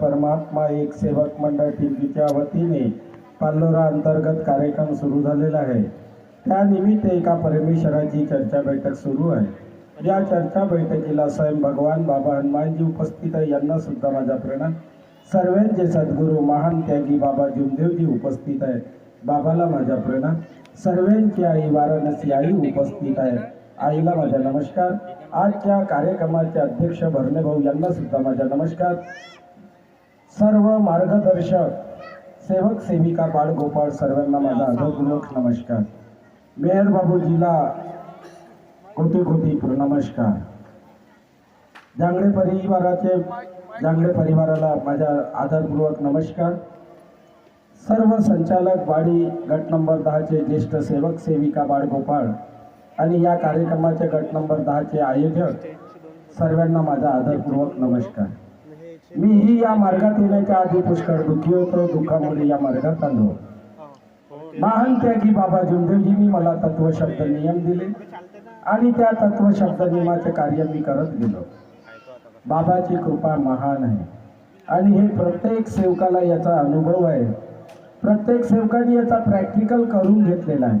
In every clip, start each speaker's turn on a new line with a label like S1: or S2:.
S1: परमात्मा एक सेवक मंडळ टिंबीच्या वतीने पाल्लोरा अंतर्गत कार्यक्रम सुरू झालेला आहे. त्यानिमित्त एका परमेश्वराची चर्चा बैठक सुरू आहे. या चर्चा बैठकीला स्वयं भगवान बाबा हनुमानजी उपस्थित आहे. यांना सुद्धा माझा प्रणाम. सर्वांचे सद्गुरू महान त्यागी बाबा जुमदेवजी उपस्थित आहे बाबाला माझा प्रणाम. सर्वांची आई वाराणसी आई उपस्थित आहे. आईला माझा नमस्कार. आजच्या कार्यक्रमाचे अध्यक्ष भरणे भाऊ यांना सुद्धा माझा नमस्कार. सर्व मार्गदर्शक सेवक सेविका बाळगोपाळ सर्वांना माझा अधोपूर्वक नमस्कार. मेयर बाबूजीला कोटी कोटी नमस्कार. जांगडे परिवाराचे जांगडे परिवाराला माझ्या आदरपूर्वक नमस्कार. सर्व संचालक वाडी गट नंबर दहाचे ज्येष्ठ सेवक सेविका बाळगोपाळ आणि या कार्यक्रमाचे गट नंबर दहाचे आयोजक सर्वांना माझा आदरपूर्वक नमस्कार. मीही या मार्गात येण्याच्या आधी पुष्कळ दुःखी होतो दुःखामुळे या मार्गात आलो. महान त्यागी बाबा जुमदेवजींनी मला तत्वशब्द नियम दिले आणि त्या तत्वशब्द नियमाचे कार्य मी करत गेलो. बाबाची कृपा महान आहे. आणि हे प्रत्येक सेवकाला याचा अनुभव आहे. प्रत्येक सेवकाने याचा प्रॅक्टिकल करून घेतलेला आहे.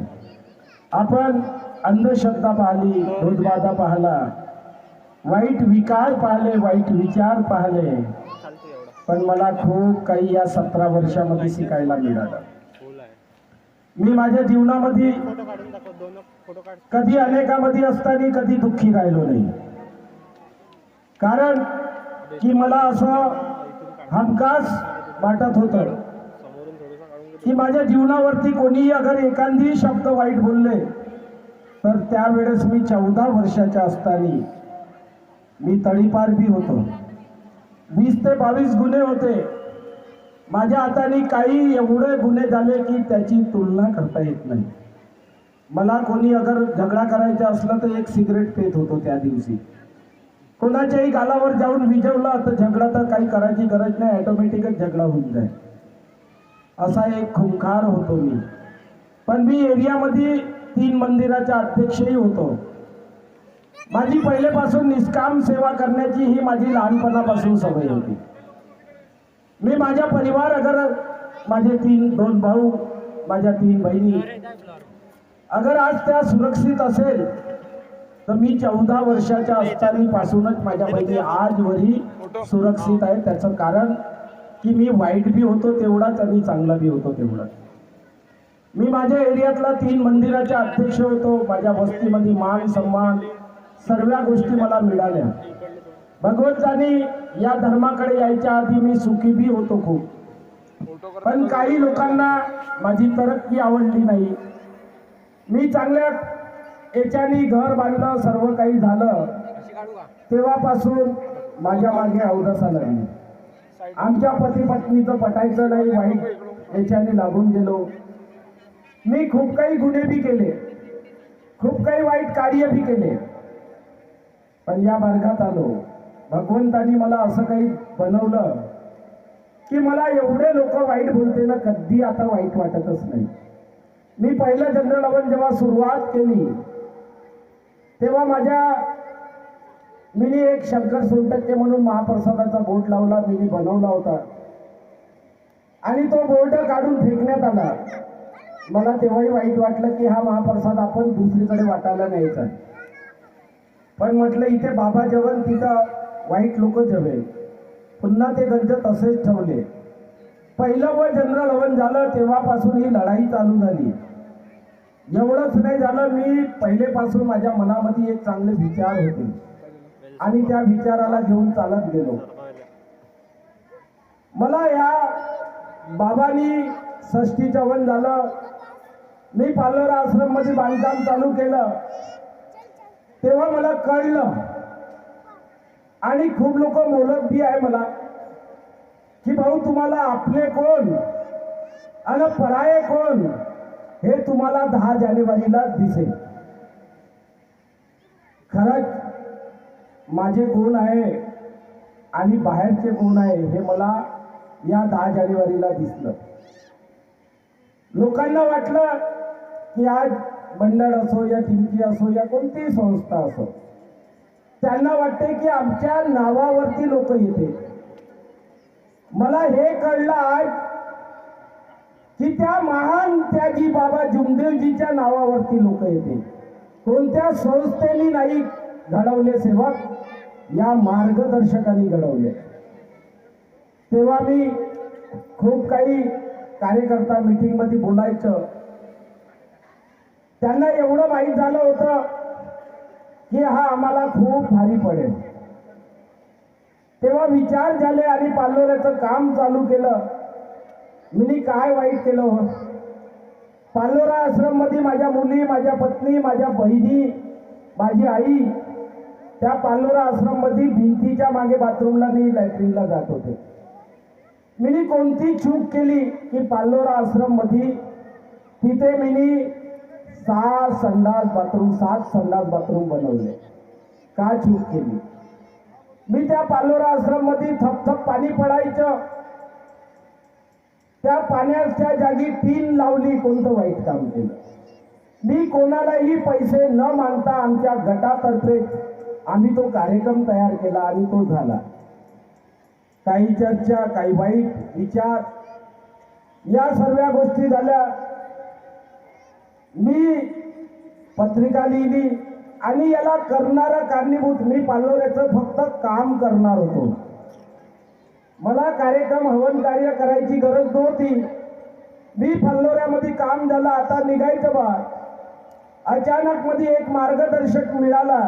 S1: आपण अंधश्रद्धा पाहिली दूधबाधा पाहला वाईट विकार पाहिले वाईट विचार पाहिले पण मला खूप काही या सतरा वर्षामध्ये शिकायला मिळालं. मी माझ्या जीवनामध्ये कधी अनेकामध्ये असताना कधी दुःखी राहिलो नाही. कारण की मला असं हमखास वाटत होतं की माझ्या जीवनावरती कोणीही अगर एखादी शब्द वाईट बोलले तर त्यावेळेस मी चौदा वर्षाच्या असताना मी तळीपार बी होतो. वीस ते बावीस गुन्हे होते. माझ्या हाताने काही एवढे गुन्हे झाले की त्याची तुलना करता येत नाही. मला कोणी अगर झगडा करायचा असला तर एक सिगरेट पेत होतो त्या दिवशी. कोणाच्याही गालावर जाऊन विजवला तर झगडा तर काही करायची गरज नाही ऑटोमॅटिकच झगडा होऊन जाईल. असा एक खुंखार होतो मी. पण मी एरियामध्ये तीन मंदिराचा अध्यक्षही होतो. माझी पहिलेपासून निष्काम सेवा करण्याची ही माझी लहानपणापासून सवय होती. मी माझ्या परिवार अगर माझे तीन दोन भाऊ माझ्या तीन बहिणी अगर आज त्या सुरक्षित असेल तर मी चौदा वर्षाच्या असताना पासूनच माझ्या बहिणी आजवरही सुरक्षित आहे त्याचं कारण की मी वाईट बी होतो तेवढाच आणि चांगला बी होतो तेवढाच. मी माझ्या एरियातला तीन मंदिराचे अध्यक्ष होतो. माझ्या वस्तीमध्ये मान सन्मान सर्व गोष्टी मला मिळाल्या. भगवंतानी या धर्माकडे यायच्या आधी मी सुखी बी होतो खूप. पण काही लोकांना माझी तरक्की आवडली नाही. मी चांगल्या याच्याने घर बांधलं सर्व काही झालं. तेव्हापासून माझ्या मागे अवदसा लागली. आमच्या पती पत्नीचं पटायचं नाही वाईट याच्याने लागून गेलो. मी खूप काही गुन्हे बी केले. खूप काही वाईट कार्य बी केले. पण या मार्गात आलो. भगवंतानी मला असं काही बनवलं की मला एवढे लोक वाईट बोलते ना कधी आता वाईट वाटतच नाही. मी पहिलं जनरल अवन जेव्हा सुरुवात केली तेव्हा माझ्या मीनी एक शंकर सोनटक्के म्हणून महाप्रसादाचा बोट लावला मी बनवला होता. आणि तो बोर्ड काढून फेकण्यात आला. मला तेव्हाही वाईट वाटलं की हा महाप्रसाद आपण दुसरीकडे वाटायला न्यायचा पण म्हटलं इथे बाबा जेवण तिथं वाईट लोक जेवेल पुन्हा ते गंज तसेच ठेवले. पहिलं व जनरल हवन झालं तेव्हापासून ही लढाई चालू झाली. एवढंच नाही झालं मी पहिलेपासून माझ्या मनामध्ये एक चांगले विचार होते. आणि त्या विचाराला घेऊन चालत गेलो. मला या बाबांनी षष्टी चवन झालं. मी पालोरा आश्रममध्ये बांधकाम चालू केलं. तेव्हा मला कळलं. आणि खूप लोक बोलत बी आहे मला. की भाऊ तुम्हाला आपले कोण? आणि पराये कोण? हे तुम्हाला दहा जानेवारीला दिसेल. खरंच माझे कोण आहे आणि बाहेरचे कोण आहे हे मला या दहा जानेवारीला दिसलं. लोकांना वाटलं की आज मंडळ असो या टिमकी असो या कोणतीही संस्था असो त्यांना वाटते की आमच्या नावावरती लोक येते. मला हे कळलं आज की त्या महान त्याजी बाबा जुमदेवजीच्या नावावरती लोक येते. कोणत्या संस्थेने नाही घडवले सेवक या मार्गदर्शकांनी घडवले. तेव्हा मी खूप काही कार्यकर्ता मीटिंगमध्ये बोलायचं. त्यांना एवढं माहीत झालं होतं की हा आम्हाला खूप भारी पडेल. तेव्हा विचार झाले आणि पालोऱ्याचं काम चालू केलं. मी काय वाईट केलं हो? पार्लोरा आश्रममध्ये माझ्या मुली माझ्या पत्नी माझ्या बहिणी माझी आई त्या पार्लोरा आश्रममध्ये भिंतीच्या मागे बाथरूमला मी लॅट्रिनला जात होते. मी कोणती चूक केली की पार्लोरा आश्रममध्ये तिथे मी सहा संडास बाथरूम सात संडास बाथरूम बनवले. का चूक केली? मी त्या पालोरा आश्रममध्ये थपथप पाणी पडायचं. त्या पाण्याच्या जागी टीन लावली कोणतं वाईट काम केलं? मी कोणालाही पैसे न मानता आमच्या गटातर्फे आम्ही तो कार्यक्रम तयार केला आणि तो झाला. काही चर्चा काही वाईट विचार या सर्व गोष्टी झाल्या. मी पत्रिका लिहिली आणि याला करणारा कारणीभूत मी पालोऱ्याचं फक्त काम करणार होतो. मला कार्यक्रम हवन कार्य करायची गरज नव्हती. मी फल्लोऱ्यामध्ये काम झालं आता निघायचं बा अचानक मध्ये एक मार्गदर्शक मिळाला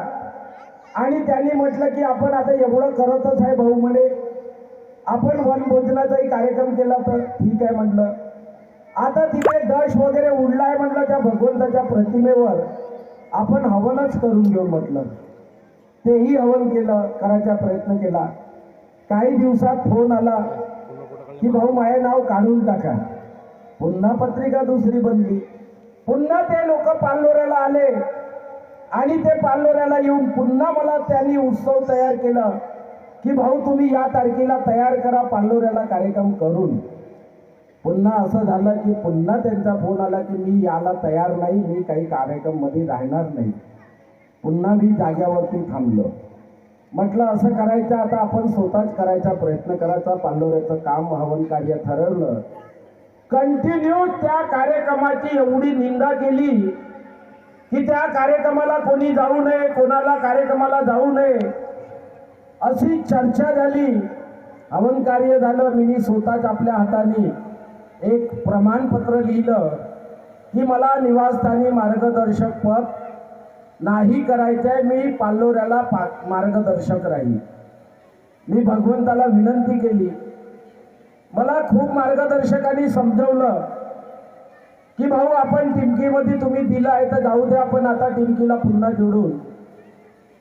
S1: आणि त्यांनी म्हटलं की आपण आता एवढं करतच आहे भाऊ म्हणे. आपण वनभोजनाचाही कार्यक्रम केला तर ठीक आहे म्हटलं. आता तिथे दश वगैरे उडलाय म्हटलं त्या भगवंताच्या प्रतिमेवर. आपण हवनच करून घेऊ म्हटलं. तेही हवन केलं करायचा प्रयत्न केला. काही दिवसात फोन आला की भाऊ माझे नाव काढून टाका. पुन्हा पत्रिका दुसरी बनली. पुन्हा ते लोक पाल्लोऱ्याला आले. आणि ते पाल्लोऱ्याला येऊन पुन्हा मला त्यांनी उत्सव तयार केला. की भाऊ तुम्ही या तारखेला तयार करा पाल्लोऱ्याला कार्यक्रम करून. पुन्हा असं झालं की पुन्हा त्यांचा फोन आला की मी याला तयार नाही मी काही कार्यक्रममध्ये राहणार नाही. पुन्हा मी जाग्यावरती थांबलो. म्हटलं असं करायचं आता आपण स्वतःच करायचा प्रयत्न करायचा पांडवऱ्याचं काम हवन कार्य ठरवलं. कंटिन्यू त्या कार्यक्रमाची एवढी निंदा केली की त्या कार्यक्रमाला कोणी जाऊ नये कोणाला कार्यक्रमाला जाऊ नये. अशी चर्चा झाली. हवन कार्य झालं मी स्वतःच आपल्या हाताने एक प्रमाणपत्र लिहिलं की मला निवासस्थानी मार्गदर्शक पद नाही करायचंय मी पाल्लोऱ्याला पा मार्गदर्शक राहील मी भगवंताला विनंती केली. मला खूप मार्गदर्शकांनी समजवलं की भाऊ आपण टिमकीमध्ये तुम्ही दिलं आहे तर जाऊ दे आपण आता टिमकीला पुन्हा जोडून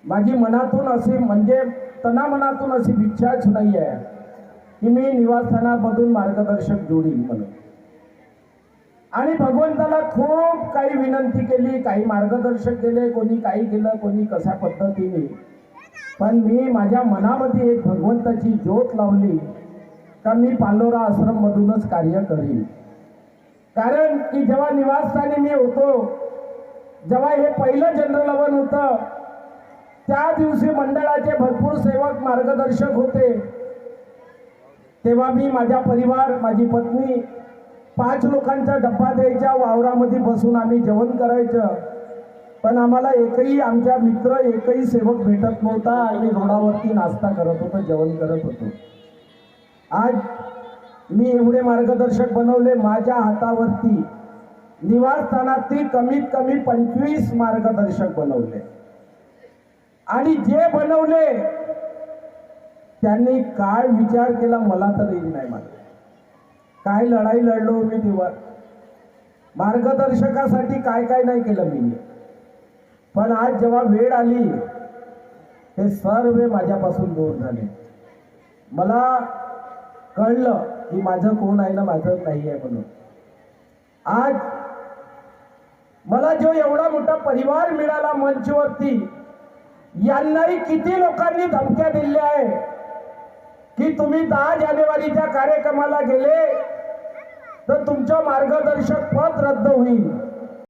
S1: माझी मनातून अशी म्हणजे तनामनातून अशी इच्छाच नाही आहे की मी निवासस्थानामधून मार्गदर्शक जोडीन म्हणून. आणि भगवंताला खूप काही विनंती केली काही मार्गदर्शक केले कोणी काही केलं कोणी कशा पद्धतीने. पण मी माझ्या मनामध्ये एक भगवंताची ज्योत लावली का मी पांडोरा आश्रम मधूनच कार्य करीन. कारण की जेव्हा निवासस्थानी मी होतो जेव्हा हे पहिलं जनरल हवन होतं त्या दिवशी मंडळाचे भरपूर सेवक मार्गदर्शक होते. तेव्हा मी माझा परिवार माझी पत्नी पाच लोकांचा डब्बा द्यायच्या वावरामध्ये बसून आम्ही जेवण करायचं. पण आम्हाला एकही आमच्या मित्र एकही सेवक भेटत नव्हता. आम्ही रोडावरती नाश्ता करत होतो जेवण करत होतो. आज मी एवढे मार्गदर्शक बनवले. माझ्या हातावरती निवासस्थानातील कमीत कमी पंचवीस मार्गदर्शक बनवले. आणि जे बनवले त्यांनी काय विचार केला मला तर येईल नाही मला काय लढाई लढलो मी तेव्हा. मार्गदर्शकासाठी काय काय नाही केलं मी. पण आज जेव्हा वेळ आली ते सर्व माझ्यापासून दूर झाले. मला कळलं की माझं कोण आहे ना माझं नाही आहे म्हणून. आज मला जो एवढा मोठा परिवार मिळाला मंचवरती यांनाही किती लोकांनी धमक्या दिल्या आहे की तुम्ही दहा जानेवारीच्या कार्यक्रमाला गेले तर तुमचं मार्गदर्शक पद रद्द होईल.